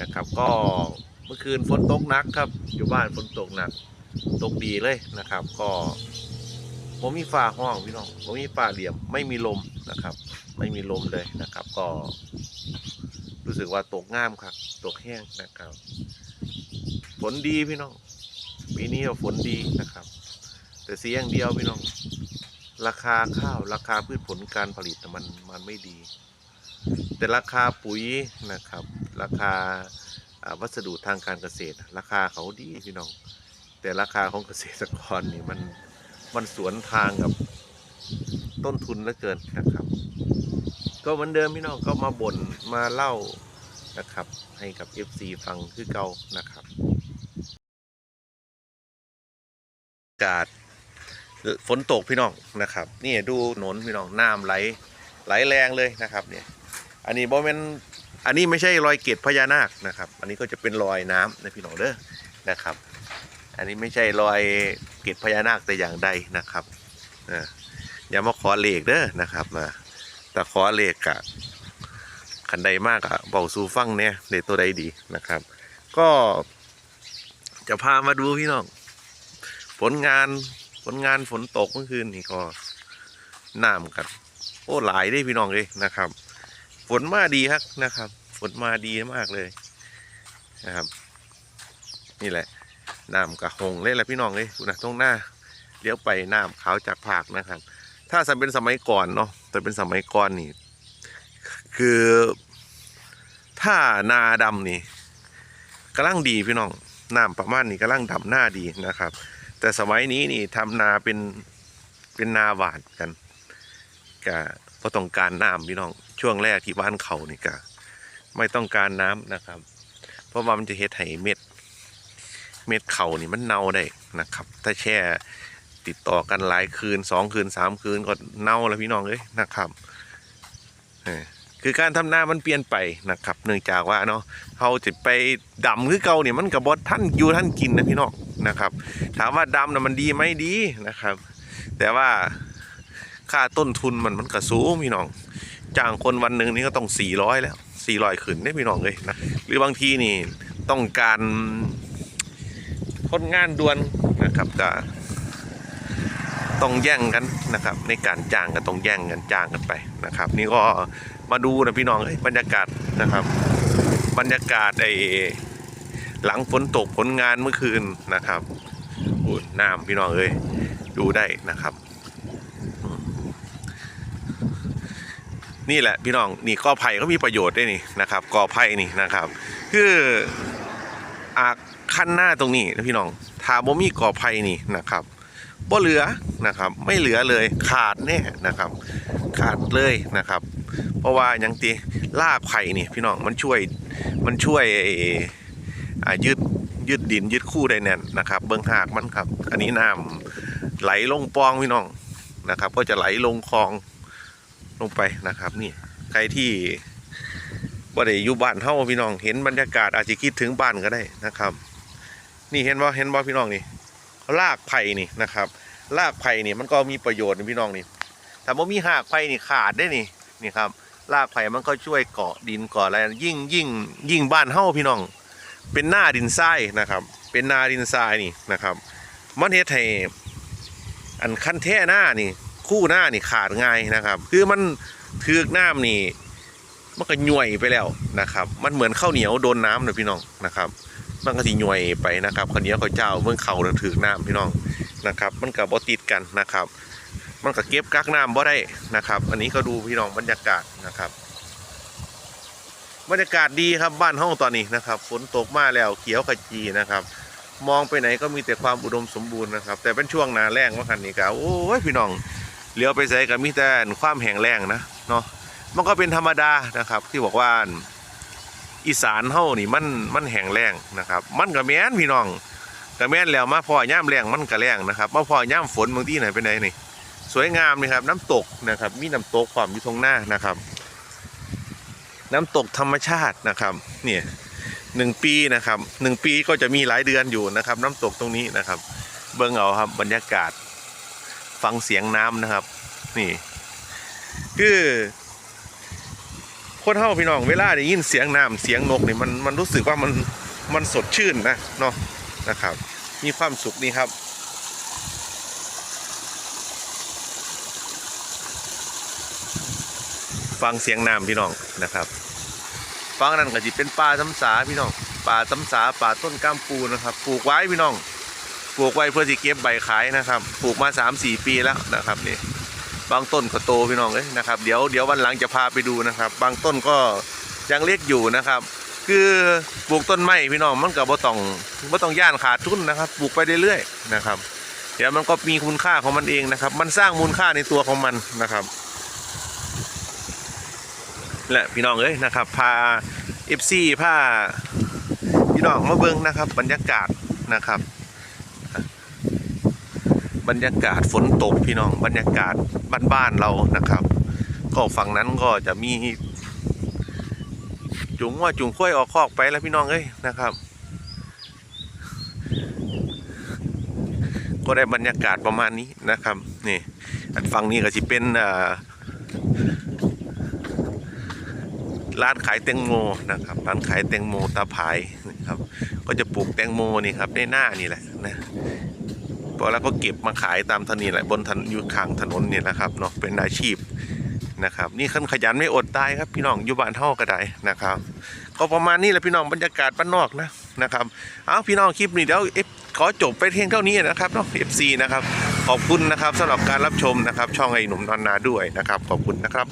นะครับ ก็เมื่อคืนฝนตกหนักครับ อยู่บ้านฝนตกหนัก ตกดีเลยนะครับ ก็ผมมีฟ้าห้องพี่น้องผมมีฟ้าเหลี่ยมไม่มีลมนะครับ ไม่มีลมเลยนะครับ ก็ รู้สึกว่าตกงามครับ ตกแห้งนะครับ ฝนดีพี่น้องปีนี้ฝนดีนะครับ แต่เสียอย่างเดียวพี่น้อง ราคาข้าวราคาพืชผลการผลิตมันมันไม่ดี แต่ราคาปุ๋ยนะครับ ราคาวัสดุทางการเกษตร ราคาเขาดีพี่น้อง แต่ราคาของเกษตรกรนี่มันมันสวนทางกับต้นทุนเหลือเกินนะครับ ก็เหมือนเดิมพี่น้องก็มาบ่นมาเล่านะครับ ให้กับ FC ฟังคือเก่านะครับอากาศฝนตกพี่น้องนะครับ นี่ดูถนนพี่น้องน้ำไหลไหลแรงเลยนะครับเนี่ย อันนี้บ่แม่นอันนี้ไม่ใช่รอยเกตพญานาคนะครับ อันนี้ก็จะเป็นรอยน้ำนะพี่น้องเด้อนะครับ อันนี้ไม่ใช่รอยเกตพญานาคแต่อย่างใดนะครับอย่ามาขอเลขเด้อนะครับอ่าแต่ขอเลขกะขันใดมากอะเบาสูฟังเนี่ยเดตัวใดดีนะครับ ก็จะพามาดูพี่น้อง ผลงานผลงานฝนตกเมื่อคืนนี่ก็น้ำกันโอ้หลายได้พี่น้องเลยนะครับ ฝนมาดีครับนะครับ ฝนมาดีมากเลยนะครับ นี่แหละน้ำกระหงเลยแหละพี่น้องเลยดูนะตรงหน้าเลี้ยวไปน้ำขาวจากผากนะครับ ถ้าสมเป็นสมัยก่อนเนาะแต่เป็นสมัยก่อนนี่ คือถ้านาดำนี่กำลังดีพี่น้องน้ำประมาณนี้กำลังดำหน้าดีนะครับ แต่สมัยนี้นี่ทำนาเป็นเป็นนาหวานกันก็ เพอต้องการน้ำพี่น้องช่วงแรกที่บ้านเขานี่ก็ไม่ต้องการน้ำนะครับ เพราะว่ามันจะเฮ็ดให้เม็ด เม็ดเขานี่มันเน่าได้นะครับ ถ้าแช่ติดต่อกันหลายคืนสองคืนสามคืนก็เน่าแล้วพี่น้องเอ้ยนะครับคือการทำนามันเปลี่ยนไปนะครับ เนื่องจากว่าเนาะเขาจะไปดำคือเก่าเนี่ยมันกับบดท่านอยู่ท่านกินนะพี่น้องนะครับ ถามว่าดำนะมันดีไหมดีนะครับ แต่ว่า ค่าต้นทุนมันมันก็สูงพี่น้องจ้างคนวันหนึ่งนี่ก็ต้องสี่ร้อยแล้วสี่ร้อยขึ้นได้พี่น้องเลยนะหรือบางทีนี่ต้องการคนงานด่วนนะครับก็ต้องแย่งกันนะครับ ในการจ้างก็ต้องแย่งกันจ้างกันไปนะครับ นี่ก็มาดูนะพี่น้องเอ้ยบรรยากาศนะครับ บรรยากาศไอ้หลังฝนตกผลงานเมื่อคืนนะครับน้ำพี่น้องเอ้ยดูได้นะครับ นี่แหละพี่น้องนี่กอไผ่ก็มีประโยชน์ด้วยนี่นะครับกอไผ่นี่นะครับ คืออาขั้นหน้าตรงนี้นะพี่น้องถ้าบ่มีกอไผ่นี่นะครับบ่เหลือนะครับ ไม่เหลือเลยขาดแน่นะครับ ขาดเลยนะครับ เพราะว่าอย่างตีลากไผ่นี่พี่น้องมันช่วยมันช่วยยืดยืดดินยืดคู่ได้แน่นนะครับ เบื้องหากมันครับ อันนี้น้ำไหลลงปองพี่น้องนะครับ ก็จะไหลลงคลอง ลงไปนะครับ นี่ใครที่บ่ได้อยู่บ้านเฮาพี่น้อง เห็นบรรยากาศอาจจะคิดถึงบ้านก็ได้นะครับ นี่เห็นบ่เห็นบ่พี่น้องนี่รากไผ่นี่นะครับรากไผ่นี่มันก็มีประโยชน์นะพี่น้องนี่ถ้าบ่มีหากไผ่นี่ขาดได้นี่นี่ครับรากไผ่มันก็ช่วยเกาะดินเกาะอะไรยิ่งยิ่งยิ่งบ้านเฮาพี่น้อง เป็นหน้าดินทรายนะครับ เป็นนาดินทรายนี่นะครับ มันเฮ็ดให้อันขั้นแท่หน้านี่ คู่หน้านี่ขาดง่ายนะครับ คือมันถือกน้ำนี่มันก็ย่วยไปแล้วนะครับ มันเหมือนข้าวเหนียวโดนน้ำนะพี่น้องนะครับมันก็สิย่วยไปนะครับข้าวเหนียวข้าวเจ้าเมื่อเขาน่ะถือกน้ำพี่น้องนะครับ มันก็บ่ติดกันนะครับ มันก็เก็บกักน้ำบ่ได้นะครับ อันนี้ก็ดูพี่น้องบรรยากาศนะครับ บรรยากาศดีครับบ้านห้องตอนนี้นะครับฝนตกมาแล้วเขียวขจีนะครับ มองไปไหนก็มีแต่ความอุดมสมบูรณ์นะครับ แต่เป็นช่วงหนาแรงว่าคันนี้ก็โอ้ยพี่น้อง เลี้ยวไปใส่กับมีแต่ความแห้งแล้งนะเนาะมันก็เป็นธรรมดานะครับ ที่บอกว่าอีสานเฮานี่มันมันแห้งแล้งนะครับ มันก็แม่นพี่น้องก็แม่นแล้วมาพอย่ามแรงมันก็แรงนะครับมาพอย่ามฝนบางที่ไหนไปไหนนี่สวยงามเลยครับ น้ำตกนะครับ มีน้ำตกความอยู่ตรงหน้านะครับ น้ำตกธรรมชาตินะครับ เนี่ยหนึ่งปีนะครับหนึ่งปีก็จะมีหลายเดือนอยู่นะครับ น้ำตกตรงนี้นะครับ เบิ่งเอาครับบรรยากาศ ฟังเสียงน้ำนะครับ นี่ คือคนเฮาพี่น้องเวลาได้ยินเสียงน้ำเสียงนกนี่มันมันรู้สึกว่ามันมันสดชื่นนะเนาะนะครับ มีความสุขนี่ครับฟังเสียงน้ำพี่น้องนะครับฟังนั่นก็จะเป็นป่าซ้ำสาพี่น้องป่าซ้ำสาป่าต้นก้ามปูนะครับ ปลูกไว้พี่น้อง ปลูกไว้เพื่อสิเก็บใบขายนะครับ ปลูกมา3 4 ปีแล้วนะครับนี่บางต้นก็โตพี่น้องเลยนะครับ เดี๋ยวเดี๋ยววันหลังจะพาไปดูนะครับ บางต้นก็ยังเล็กอยู่นะครับ คือปลูกต้นไม้พี่น้องมันก็บ่ต้องบ่ต้องย่านขาดทุนนะครับ ปลูกไปเรื่อยๆนะครับ เดี๋ยวมันก็มีคุณค่าของมันเองนะครับ มันสร้างมูลค่าในตัวของมันนะครับและพี่น้องเอ้ยนะครับพาเอฟซีพาพี่น้องมาเบิ้งนะครับ บรรยากาศนะครับ บรรยากาศฝนตกพี่น้อง บรรยากาศบ้านๆเรานะครับ ก็ฝั่งนั้นก็จะมี จุงว่าจุงค่อยออกคอกไปแล้วพี่น้องเอ้ยนะครับ ก็ได้บรรยากาศประมาณนี้นะครับนี่อันฝั่งนี้ก็จะเป็นร้านขายแตงโมนะครับร้านขายแตงโมตาผายนะครับ ก็จะปลูกแตงโมนี่ครับในหน้านี่แหละนะ แล้วก็เก็บมาขายตามถนนแหละบนถนนอยู่ข้างถนนเนี่ยนะครับเนาะเป็นอาชีพนะครับ นี่ขันขยันไม่อดตายครับพี่น้องอยู่บ้านเท่าก็ได้นะครับ ก็ประมาณนี้แหละพี่น้องบรรยากาศบ้านนอกนะนะครับเอาพี่น้องคลิปนี้เดี๋ยวเอฟขอจบไปเพียงเท่านี้นะครับเนาะเอฟซีนะครับขอบคุณนะครับสำหรับการรับชมนะครับ ช่องไอ้หนุ่มนอนนาด้วยนะครับ ขอบคุณนะครับ